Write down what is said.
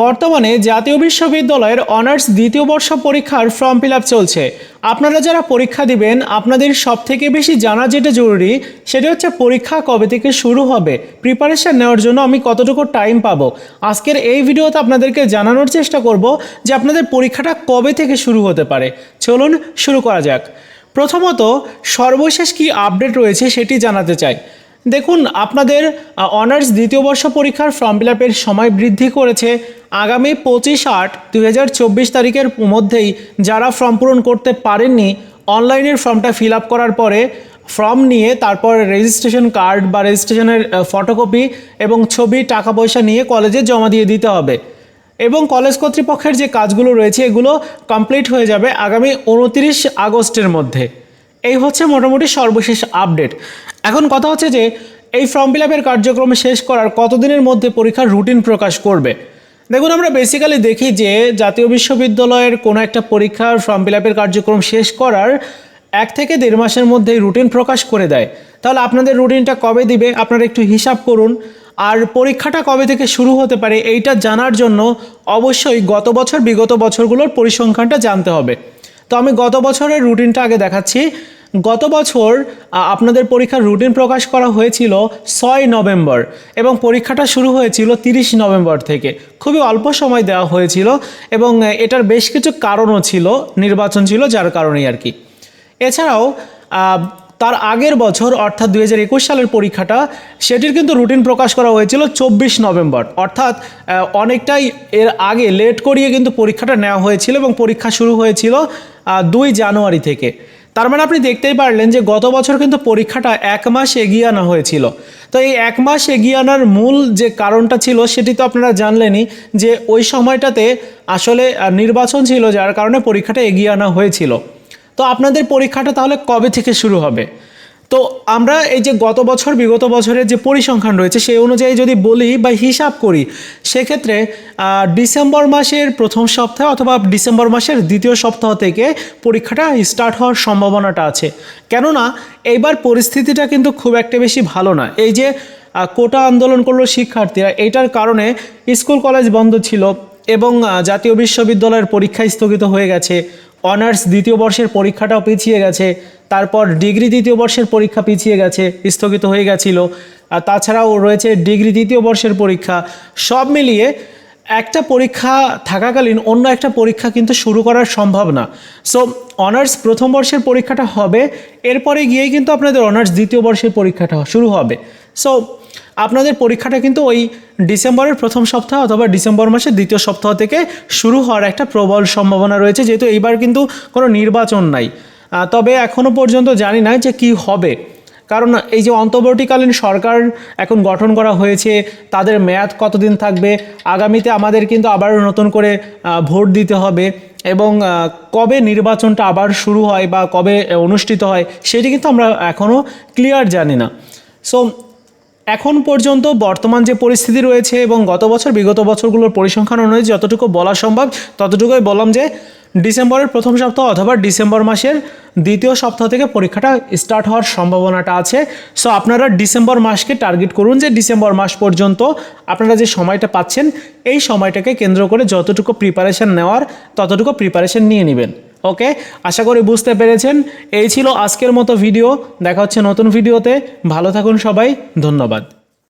বর্তমানে জাতীয় বিশ্ববিদ্যালয়ের অনার্স দ্বিতীয় বর্ষ পরীক্ষার ফর্ম ফিল চলছে। আপনারা যারা পরীক্ষা দিবেন, আপনাদের সব থেকে বেশি জানা যেটা জরুরি, সেটা হচ্ছে পরীক্ষা কবে থেকে শুরু হবে। প্রিপারেশন নেওয়ার জন্য আমি কতটুকু টাইম পাবো? আজকের এই ভিডিওতে আপনাদেরকে জানানোর চেষ্টা করব যে আপনাদের পরীক্ষাটা কবে থেকে শুরু হতে পারে। চলুন শুরু করা যাক। প্রথমত, সর্বশেষ কি আপডেট রয়েছে সেটি জানাতে চাই। দেখুন, আপনাদের অনার্স দ্বিতীয় বর্ষ পরীক্ষার ফর্ম ফিল সময় বৃদ্ধি করেছে। আগামী পঁচিশ আট দুই তারিখের মধ্যেই যারা ফর্ম পূরণ করতে পারেননি, অনলাইনের ফর্মটা ফিল আপ করার পরে ফর্ম নিয়ে তারপর রেজিস্ট্রেশন কার্ড বা রেজিস্ট্রেশনের ফটোকপি এবং ছবি, টাকা পয়সা নিয়ে কলেজে জমা দিয়ে দিতে হবে। এবং কলেজ কর্তৃপক্ষের যে কাজগুলো রয়েছে, এগুলো কমপ্লিট হয়ে যাবে আগামী উনত্রিশ আগস্টের মধ্যে। এই হচ্ছে মোটামুটি সর্বশেষ আপডেট এখন কথা হচ্ছে যে, এই ফর্ম ফিল আপের কার্যক্রম শেষ করার কতদিনের মধ্যে পরীক্ষার রুটিন প্রকাশ করবে? দেখুন, আমরা বেসিক্যালি দেখি যে জাতীয় বিশ্ববিদ্যালয়ের কোনো একটা পরীক্ষার ফর্ম ফিল আপের কার্যক্রম শেষ করার এক থেকে দেড় মাসের মধ্যেই রুটিন প্রকাশ করে দেয়। তাহলে আপনাদের রুটিনটা কবে দিবে? আপনারা একটু হিসাব করুন। আর পরীক্ষাটা কবে থেকে শুরু হতে পারে, এইটা জানার জন্য অবশ্যই গত বছর, বিগত বছরগুলোর পরিসংখ্যানটা জানতে হবে। তো আমি গত বছরের রুটিনটা আগে দেখাচ্ছি। গত বছর আপনাদের পরীক্ষার রুটিন প্রকাশ করা হয়েছিল ছয় নভেম্বর এবং পরীক্ষাটা শুরু হয়েছিল তিরিশ নভেম্বর থেকে। খুবই অল্প সময় দেওয়া হয়েছিল এবং এটার বেশ কিছু কারণও ছিল, নির্বাচন ছিল যার কারণেই আর কি। এছাড়াও তার আগের বছর, অর্থাৎ দু হাজার একুশ সালের পরীক্ষাটা, সেটির কিন্তু রুটিন প্রকাশ করা হয়েছিল চব্বিশ নভেম্বর। অর্থাৎ অনেকটাই এর আগে লেট করিয়ে কিন্তু পরীক্ষাটা নেওয়া হয়েছিল এবং পরীক্ষা শুরু হয়েছিল দুই জানুয়ারি থেকে। তার মানে আপনি দেখতেই পারলেন যে গত বছর কিন্তু পরীক্ষাটা এক মাস এগিয়ে আনা হয়েছিল। তো এই এক মাস এগিয়ে আনার মূল যে কারণটা ছিল সেটি তো আপনারা জানলেনই যে ওই সময়টাতে আসলে নির্বাচন ছিল যার কারণে পরীক্ষাটা এগিয়ে আনা হয়েছিল। তো আপনাদের পরীক্ষাটা তাহলে কবে থেকে শুরু হবে? তো আমরা এই যে গত বছর, বিগত বছরের যে পরিসংখ্যান রয়েছে, সেই অনুযায়ী যদি বলি বা হিসাব করি, সেক্ষেত্রে ডিসেম্বর মাসের প্রথম সপ্তাহ অথবা ডিসেম্বর মাসের দ্বিতীয় সপ্তাহ থেকে পরীক্ষাটা স্টার্ট হওয়ার সম্ভাবনাটা আছে। কেননা, এইবার পরিস্থিতিটা কিন্তু খুব একটা বেশি ভালো না। এই যে কোটা আন্দোলন করল শিক্ষার্থীরা এইটার কারণে স্কুল কলেজ বন্ধ ছিল এবং জাতীয় বিশ্ববিদ্যালয়ের পরীক্ষা স্থগিত হয়ে গেছে। অনার্স দ্বিতীয় বর্ষের পরীক্ষাটাও পিছিয়ে গেছে, তারপর ডিগ্রি দ্বিতীয় বর্ষের পরীক্ষা পিছিয়ে গেছে, স্থগিত হয়ে গেছিল। আর তাছাড়াও রয়েছে ডিগ্রি দ্বিতীয় বর্ষের পরীক্ষা। সব মিলিয়ে একটা পরীক্ষা থাকাকালীন অন্য একটা পরীক্ষা কিন্তু শুরু করা সম্ভব না। সো অনার্স প্রথম বর্ষের পরীক্ষাটা হবে, এরপরে গিয়েই কিন্তু আপনাদের অনার্স দ্বিতীয় বর্ষের পরীক্ষাটা শুরু হবে। সো আপনাদের পরীক্ষাটা কিন্তু ওই ডিসেম্বরের প্রথম সপ্তাহ অথবা ডিসেম্বর মাসের দ্বিতীয় সপ্তাহ থেকে শুরু হওয়ার একটা প্রবল সম্ভাবনা রয়েছে, যেহেতু এইবার কিন্তু কোনো নির্বাচন নাই। তবে এখনও পর্যন্ত জানি না যে কি হবে। কারণ এই যে অন্তর্বর্তীকালীন সরকার এখন গঠন করা হয়েছে, তাদের মেয়াদ কতদিন থাকবে, আগামীতে আমাদের কিন্তু আবার নতুন করে ভোট দিতে হবে এবং কবে নির্বাচনটা আবার শুরু হয় বা কবে অনুষ্ঠিত হয় সেটি কিন্তু আমরা এখনও ক্লিয়ার জানি না। সো, এখন পর্যন্ত বর্তমান যে পরিস্থিতি রয়েছে এবং গত বছর, বিগত বছরগুলোর পরিসংখ্যান অনুযায়ী যতটুকু বলা সম্ভব, ততটুকুই বললাম যে ডিসেম্বরের প্রথম সপ্তাহ অথবা ডিসেম্বর মাসের দ্বিতীয় সপ্তাহ থেকে পরীক্ষাটা স্টার্ট হওয়ার সম্ভাবনাটা আছে। সো আপনারা ডিসেম্বর মাসকে টার্গেট করুন যে ডিসেম্বর মাস পর্যন্ত আপনারা যে সময়টা পাচ্ছেন, এই সময়টাকে কেন্দ্র করে যতটুকু প্রিপারেশন নেওয়ার, ততটুকু প্রিপারেশন নিয়ে নেবেন। ওকে আশা করি বুঝতে পেরেছেন। এই ছিল আজকের মতো ভিডিও দেখা হচ্ছে নতুন ভিডিওতে ভালো থাকুন সবাই। ধন্যবাদ।